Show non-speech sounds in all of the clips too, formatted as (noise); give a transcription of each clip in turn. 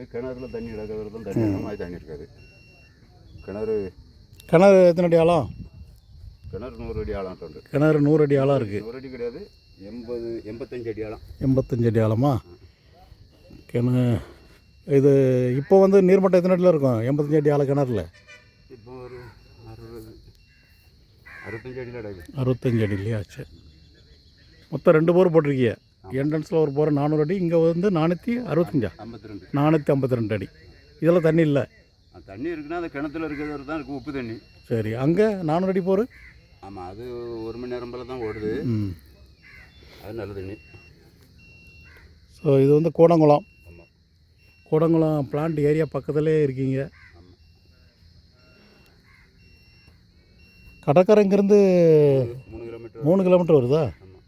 இருக்குது கிணறுல தண்ணி கிடக்கிறது தான் தண்ணி மாதிரி தண்ணி இருக்காது கிணறு கிணறு எத்தனை அடி ஆழம்? கிணறு நூறு அடி ஆழம் உண்டு கிணறு நூறு அடி ஆழம் இருக்குது நூறு அடி கிடையாது. எண்பது எண்பத்தஞ்சு அடி ஆழம். எண்பத்தஞ்சு அடி ஆழமா? கிணறு இது இப்போ வந்து நீர்மட்டம் எத்தனை அடியில் இருக்கும்? எண்பத்தஞ்சு அடி ஆழ கிணறுல? இப்போ ஒரு அறுபது அறுபத்தஞ்சு அடியில் அறுபத்தஞ்சு அடி இல்லையா சரி மொத்தம் ரெண்டு போர் போட்டிருக்கீங்க என்ட்ரன்ஸில் ஒரு போர் நானூறு அடி இங்கே வந்து நானூற்றி அறுபத்தஞ்சா? ஐம்பத்தி ரெண்டு. நானூற்றி ஐம்பத்தி ரெண்டு அடி. இதெல்லாம் தண்ணி இல்லை. தண்ணி இருக்குன்னா அந்த கிணத்துல இருக்கிறது தான் இருக்குது உப்பு தண்ணி. சரி அங்கே நானூறு அடி போர்? ஆமாம் அது ஒரு மணி நேரம் போல தான் ஓடுது. அது நல்ல தண்ணி. ஸோ இது வந்து கூடங்குளம். ஆமாம் கூடங்குளம் பிளான்ட் ஏரியா பக்கத்துலேயே இருக்கீங்க. கடற்கரை இங்கேருந்து மூணு கிலோமீட்டர் வருதா ஆமாம்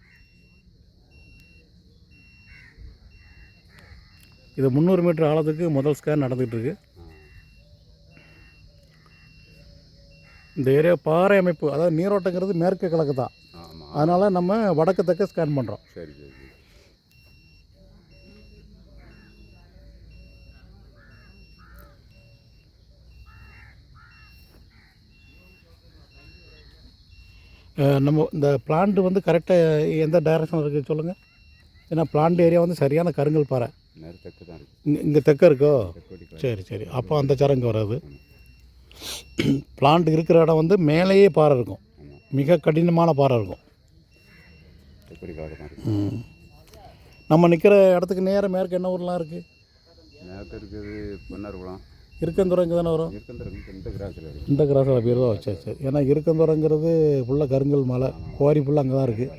இது முந்நூறு மீட்டர் ஆழத்துக்கு முதல் ஸ்கேன் நடந்துகிட்டு இருக்கு இந்த ஏரியா பாறை அமைப்பு அதாவது நீரோட்டங்கிறது மேற்கு கிழக்கு தான். அதனால் நம்ம வடக்கு தெற்க ஸ்கேன் பண்ணுறோம் சரி நம்ம இந்த பிளான்ட் வந்து கரெக்டாக எந்த டைரக்ஷன் இருக்குது சொல்லுங்கள் ஏன்னா பிளான்ட் ஏரியா வந்து சரியான கருங்கல் பாறை. இங்கே தெற்க இருக்கோ? சரி சரி. அப்போ அந்த சரங்கு வராது. பிளான்ட் இருக்கிற இடம் வந்து மேலேயே பாறை இருக்கும். மிக கடினமான பாறை இருக்கும். நம்ம நிற்கிற இடத்துக்கு நேரம் மேற்கு என்ன ஊர்லாம் இருக்குது நேரத்தில் இருக்குது பொன்னார்குளம் இருக்கந்துரம் இங்கே தானே வரும் இந்த கிராஸில் பேர் தான் சரி சரி. ஏன்னா இருக்கந்துரங்கிறது ஃபுல்லாக கருங்கல் மலை குவாரி ஃபுல்லாக அங்கே தான் இருக்குது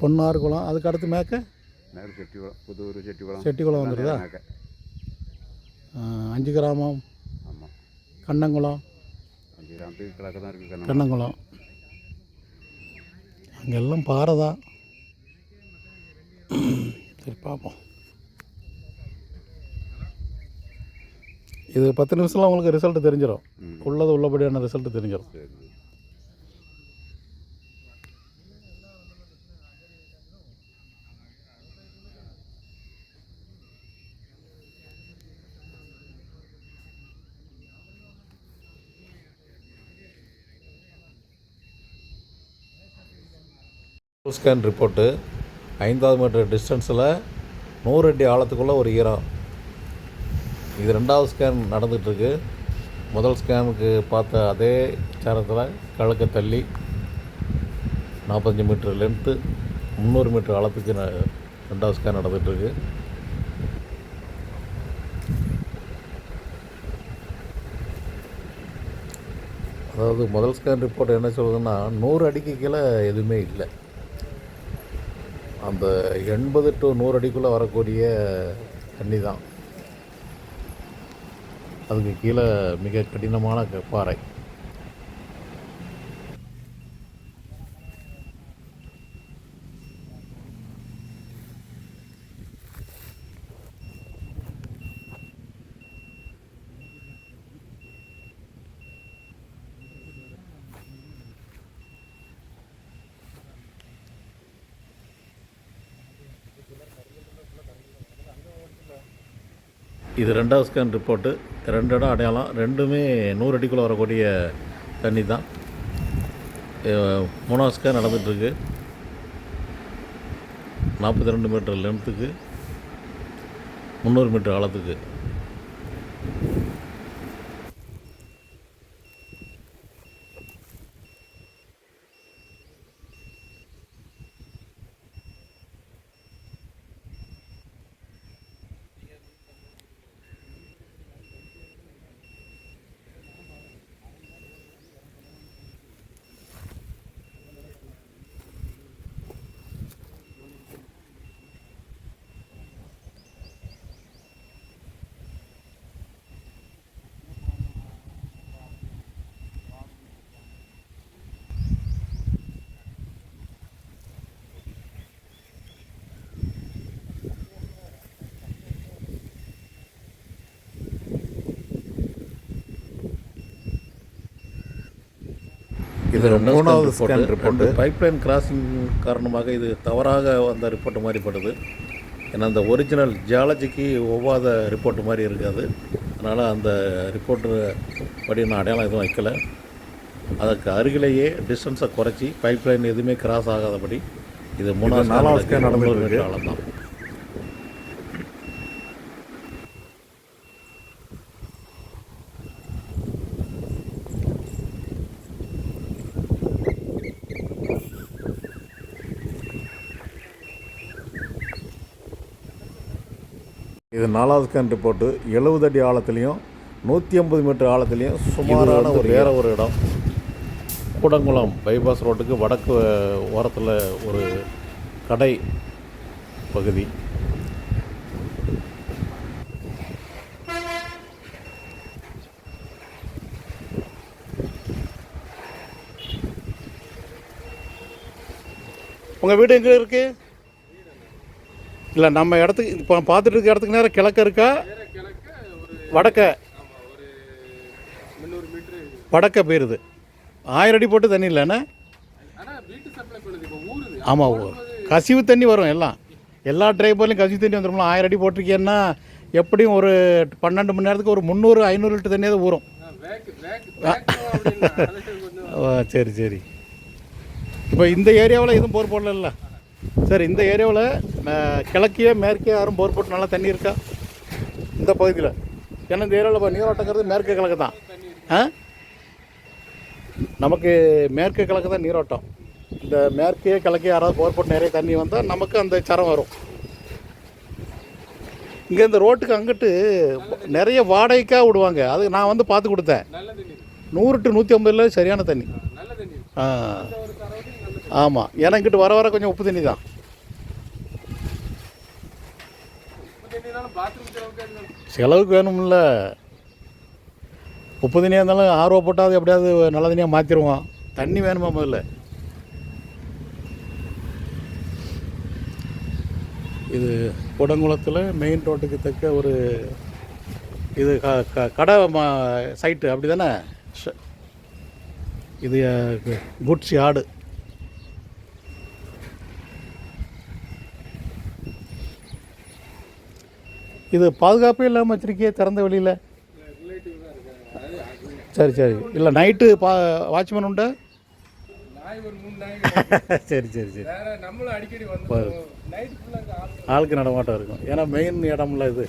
பொன்னார் குளம் அதுக்கு அடுத்து மேற்க? நேரம் செட்டிக்குளம் புதூர் செட்டிக்குளம் செட்டிக்குளம் வந்துடுதா அஞ்சு கிராமம் ஆமாம் கண்ணங்குளம். அஞ்சு கிராமத்துக்கு கிழக்கு தான் இருக்குது கண்ணம் கண்ணங்குளம். அங்கெல்லாம் பாறை தான். சரி பார்ப்போம். இது பத்து நிமிஷத்தில் உங்களுக்கு ரிசல்ட் தெரிஞ்சிடும் உள்ளது உள்ளபடியான ரிசல்ட் தெரிஞ்சிடும் ஸ்கேன் ரிப்போர்ட்டு ஐந்தாவது மீட்டர் டிஸ்டன்ஸில் நூறு அடி ஆழத்துக்குள்ளே ஒரு ஈரம். இது ரெண்டாவது ஸ்கேன் நடந்துகிட்ருக்கு முதல் ஸ்கேனுக்கு பார்த்த அதே சேரத்தில் கழுக்க தள்ளி நாற்பத்தஞ்சு மீட்டர் லென்த்து முந்நூறு மீட்டர் ஆழத்துக்கு ந- ரெண்டாவது ஸ்கேன் நடந்துகிட்ருக்கு அதாவது முதல் ஸ்கேன் ரிப்போர்ட் என்ன சொல்லுதுன்னா நூறு அடிக்கு கீழே எதுவுமே இல்லை. அந்த எண்பது டு நூறு அடிக்குள்ளே வரக்கூடிய தண்ணி தான் அதுக்கு கீழே மிக கடினமான க- பாறை. இது ரெண்டாவது ஸ்கேன் ரிப்போர்ட்டு ரெண்டு இடம் அடையாளம் ரெண்டுமே நூறு அடிக்குள்ளே வரக்கூடிய தண்ணி தான். மூணாவது ஸ்கேன் நடந்துகிட்ருக்கு நாற்பத்தி ரெண்டு மீட்டர் லென்த்துக்கு முந்நூறு மீட்டர் ஆழத்துக்கு. இது மூணாவது ஸ்கேன் ரிப்போர்ட்டு பைப்லைன் கிராசிங் காரணமாக இது தவறாக வந்த ரிப்போர்ட் மாதிரி படுது. ஏன்னா அந்த ஒரிஜினல் ஜியாலஜிக்கு ஒவ்வாத ரிப்போர்ட் மாதிரி இருக்காது. அதனால் அந்த ரிப்போர்ட்டு படி நான் அடையாளம் எதுவும் வைக்கல. அதுக்கு அருகிலேயே டிஸ்டன்ஸை குறைச்சி பைப் லைன் எதுவுமே கிராஸ் ஆகாதபடி இது மூணாவது நாலாவது இருக்கு. ஆழம் தான் இது நாலாவது ஸ்கேன் ரிப்போர்ட்டு எழுபது அடி ஆழத்துலேயும் நூற்றி ஐம்பது மீட்டர் ஆழத்துலேயும் சுமாரான ஒரு வேற ஒரு இடம். கூடங்குளம் பைபாஸ் ரோட்டுக்கு வடக்கு ஓரத்தில் ஒரு கடை பகுதி. உங்கள் வீடு எங்கே இருக்கு? இல்லை நம்ம இடத்துக்கு இப்போ பார்த்துட்டு இருக்க இடத்துக்கு நேரம் கிழக்க இருக்கா? வடக்க. வடக்க போயிருது. ஆயிரம் அடி போட்டு தண்ணி இல்லைண்ணே ஆமாம் கசிவு தண்ணி வரும் எல்லாம். எல்லா ட்ரைபர்லையும் கசிவு தண்ணி வந்துடும்ல ஆயிரம் அடி போட்டிருக்கேன்னா எப்படியும் ஒரு பன்னெண்டு மணி நேரத்துக்கு ஒரு முந்நூறு ஐநூறு லிட்டர் தண்ணி தான் ஊறும் சரி சரி. இப்போ இந்த ஏரியாவில் எதுவும் போர் போடல சார் இந்த ஏரியாவில் கிழக்கிய மேற்கே யாரும் போர் போட்டு நல்லா தண்ணி இருக்கா? இந்த பகுதியில். ஏன்னா இந்த ஏரியாவில் இப்போ நீரோட்டங்கிறது மேற்கு கிழக்கு தான். ஆ? நமக்கு மேற்கு கிழக்கு தான் நீரோட்டம். இந்த மேற்கே கிழக்கே யாராவது போர் போட்டு நிறைய தண்ணி வந்தால் நமக்கு அந்த சரம் வரும். இங்கே இந்த ரோட்டுக்கு அங்கிட்டு நிறைய வாடகைக்காக விடுவாங்க. அது நான் வந்து பார்த்து கொடுத்தேன். நூறு டு நூற்றி ஐம்பதுல சரியான தண்ணி. ஆ. ஆமாம் ஏன்னா இங்கிட்டு வர வர கொஞ்சம் உப்பு தண்ணி தான் செலவுக்கு வேணும்ல. உப்பு தண்ணியாக இருந்தாலும் ஆர்வ போட்டால் எப்படியாவது நல்ல தண்ணியாக மாற்றிடுவோம் தண்ணி வேணுமா முதல்ல? இது குடங்குளத்தில் மெயின் ரோட்டுக்கு தக்க ஒரு இது க க கடை மா சைட்டு அப்படி தானே இது குட்ஸி ஆடு இது பாதுகாப்பே இல்லாமல் வச்சிருக்கியே திறந்த வெளியில். சரி சரி. இல்லை நைட்டு பா வாட்ச்மேன் உண்டா? (laughs) சரி சரி சரி. ஆளுக்கு நடமாட்டம் இருக்கும். ஏன்னா மெயின் இடம்ல இது.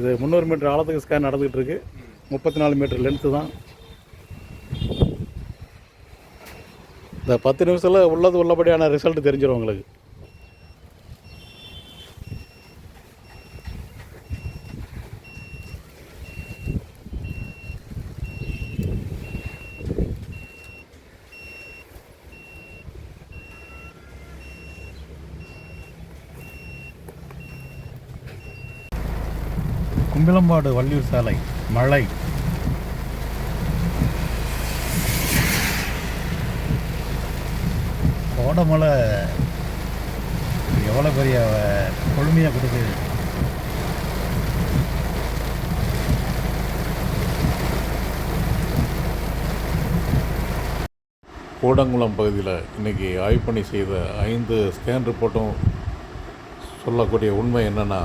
இது முந்நூறு மீட்டர் ஆழத்துக்கு ஸ்கேன் நடந்துகிட்டு இருக்கு. முப்பத்தி நாலு மீட்டர் லென்த்து தான். இந்த பத்து நிமிஷத்தில் உள்ளது உள்ளபடியான ரிசல்ட் தெரிஞ்சிடும் உங்களுக்கு. கும்பிலம்பாடு வள்ளியூர் சாலை மழை. கோடமலை எவ்வளோ பெரிய கொழுமையாக கொடுக்குது. கூடங்குளம் பகுதியில் இன்றைக்கி ஆய்வு பணி செய்த ஐந்து ஸ்கேன் ரிப்போர்ட்டும் சொல்லக்கூடிய உண்மை என்னென்னா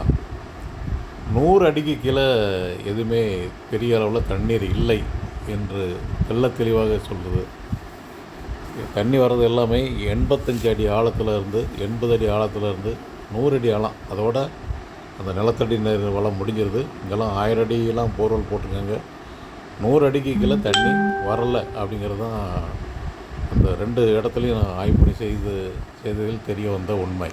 நூறு அடிக்கு கீழே எதுவுமே பெரிய அளவில் தண்ணீர் இல்லை என்று தெல்ல தெளிவாக சொல்கிறது தண்ணி வர்றது எல்லாமே எண்பத்தஞ்சு அடி ஆழத்தில் இருந்து எண்பது அடி ஆழத்தில் இருந்து நூறு அடி ஆழம். அதோட அந்த நிலத்தடி நீர் வளம் முடிஞ்சிருது. இங்கெல்லாம் ஆயிரம் அடியெல்லாம் போர்வெல் போட்டிருக்காங்க. நூறு அடிக்கு கீழே தண்ணி வரலை அப்படிங்கிறது தான் அந்த ரெண்டு இடத்துலையும் நான் ஆய்வு பண்ணி செய்து செய்ததில் தெரிய வந்த உண்மை.